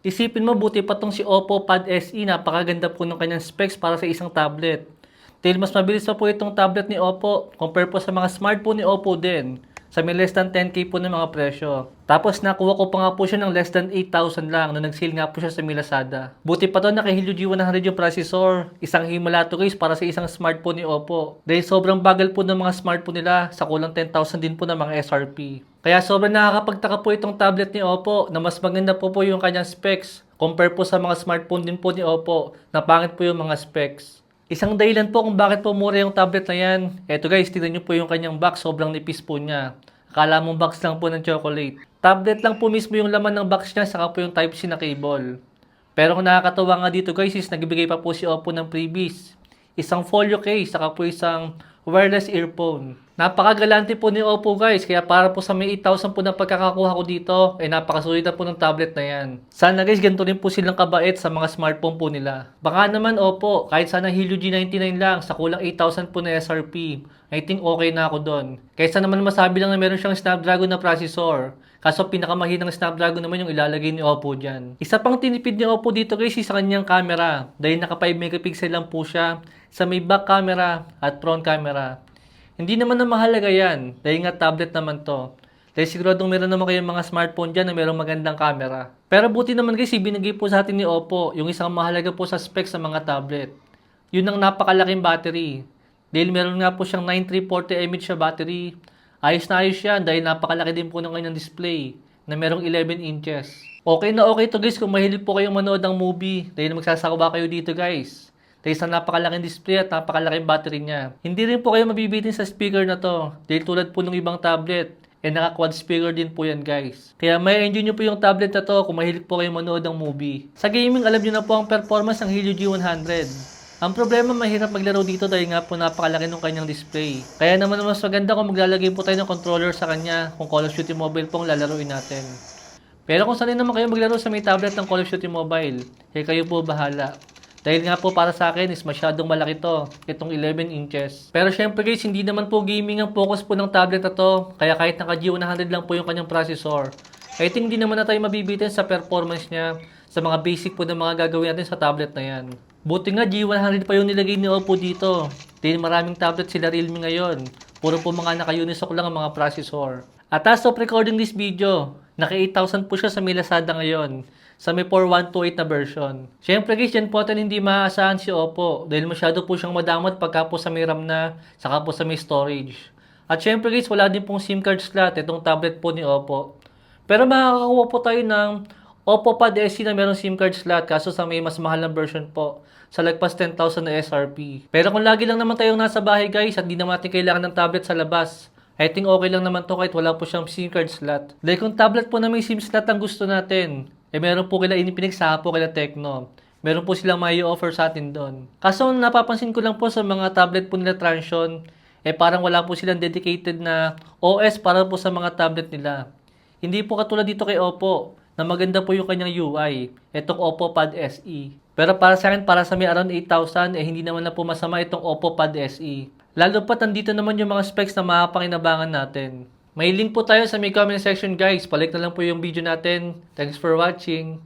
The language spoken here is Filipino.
Isipin mo, buti pa tong si Oppo Pad SE, napakaganda po ng kanyang specs para sa isang tablet. Dahil mas mabilis pa po itong tablet ni Oppo compare po sa mga smartphone ni Oppo din. Sa may less than 10k po ng mga presyo. Tapos nakuha ko pa nga po siya ng less than 8,000 lang nung nag-sale nga po siya sa Milasada. Buti pa to naka Helio G100 yung processor. Isang himala to guys para sa isang smartphone ni Oppo. Dahil sobrang bagal po ng mga smartphone nila sa kulang 10,000 din po ng mga SRP. Kaya sobrang nakakapagtaka po itong tablet ni Oppo na mas maganda po po yung kanyang specs compare po sa mga smartphone din po ni Oppo na pangit po yung mga specs. Isang dahilan po kung bakit po mura yung tablet na yan. Eto guys, tignan nyo po yung kanyang box. Sobrang nipis po niya. Akala mong box lang po ng chocolate. Tablet lang po mismo yung laman ng box niya, saka po yung Type-C na cable. Pero kung nakakatawa nga dito guys, is nagbigay pa po si Oppo ng freebies. Isang folio case, saka po isang wireless earphone. Napakagalante po ni Oppo guys, kaya para po sa may 8,000 po na pagkakakuha ko dito, ay napakasulit na po ng tablet na yan. Sana guys, ganito rin po silang kabait sa mga smartphone po nila. Baka naman Oppo, kahit sana Helio G99 lang, sa kulang 8,000 po na SRP, I think okay na ako doon. Kaysa naman masabi lang na meron siyang Snapdragon na processor. Kaso pinakamahinang Snapdragon naman yung ilalagay ni Oppo dyan. Isa pang tinipid ni Oppo dito guys sa kanyang camera. Dahil naka 5 megapixel lang po siya sa may back camera at front camera. Hindi naman na mahalaga yan. Dahil nga tablet naman to. Dahil siguradong meron naman kayong mga smartphone dyan na merong magandang camera. Pero buti naman guys, ibinigay po sa atin ni Oppo yung isang mahalaga po sa specs sa mga tablet. Yun ang napakalaking battery. Dahil meron nga po siyang 9340 mAh battery. Ayos na ayos yan dahil napakalaki din po ng kanyang display na merong 11 inches. Okay na okay to guys kung mahilig po kayong manood ng movie dahil magsasawa kayo dito guys. Dahil sa napakalaking display at napakalaking battery niya. Hindi rin po kayo mabibitin sa speaker na to. Dahil tulad po ng ibang tablet, eh naka quad speaker din po yan guys. Kaya may enjoy nyo po yung tablet na to kung mahilig po kayo manood ng movie. Sa gaming alam nyo na po ang performance ng Helio G100. Ang problema mahirap maglaro dito dahil nga po napakalaki ng kanyang display. Kaya naman mas maganda kung maglalagay po tayo ng controller sa kanya kung Call of Duty Mobile pong lalaroin natin. Pero kung sanay naman kayo maglaro sa may tablet ng Call of Duty Mobile, eh kayo po bahala. Dahil nga po para sa akin is masyadong malaki to, itong 11 inches. Pero syempre guys, hindi naman po gaming ang focus po ng tablet na to, kaya kahit naka G100 lang po yung kanyang processor, I think hindi naman na tayo mabibitin sa performance niya sa mga basic po ng mga gagawin natin sa tablet na yan. Buti nga G100 pa yung nilagay ni Oppo dito. Dahil maraming tablet sila Realme ngayon. Puro po mga naka-Unisoc lang ang mga processor. At as of recording this video, naka 8,000 po siya sa may Lazada ngayon sa may 4128 na version. Siyempre guys, yan po atin hindi maaasahan si Oppo dahil masyado po siyang madamot pagka po sa may RAM na saka po sa may storage. At syempre guys, wala din pong SIM card slot itong tablet po ni Oppo. Pero makakakuha po tayo ng Oppo Pad SE na merong SIM card slot kaso sa may mas mahal na version po sa lagpas 10,000 na SRP. Pero kung lagi lang naman tayong nasa bahay guys at di naman natin kailangan ng tablet sa labas, I think okay lang naman to kahit wala po siyang SIM card slot. Dahil kung tablet po na may SIM slot ang gusto natin, eh meron po kila inipinagsaha po kila Tecno. Meron po silang may offer sa atin doon. Kaso napapansin ko lang po sa mga tablet po nila Transsion, eh parang wala po silang dedicated na OS para po sa mga tablet nila. Hindi po katulad dito kay Oppo, na maganda po yung kanyang UI, itong Oppo Pad SE. Pero para sa akin, para sa may around 8,000, eh hindi naman na po masama itong Oppo Pad SE. Lalo pa tandito naman yung mga specs na makapakinabangan natin. May link po tayo sa may comment section guys. Palik na lang po yung video natin. Thanks for watching.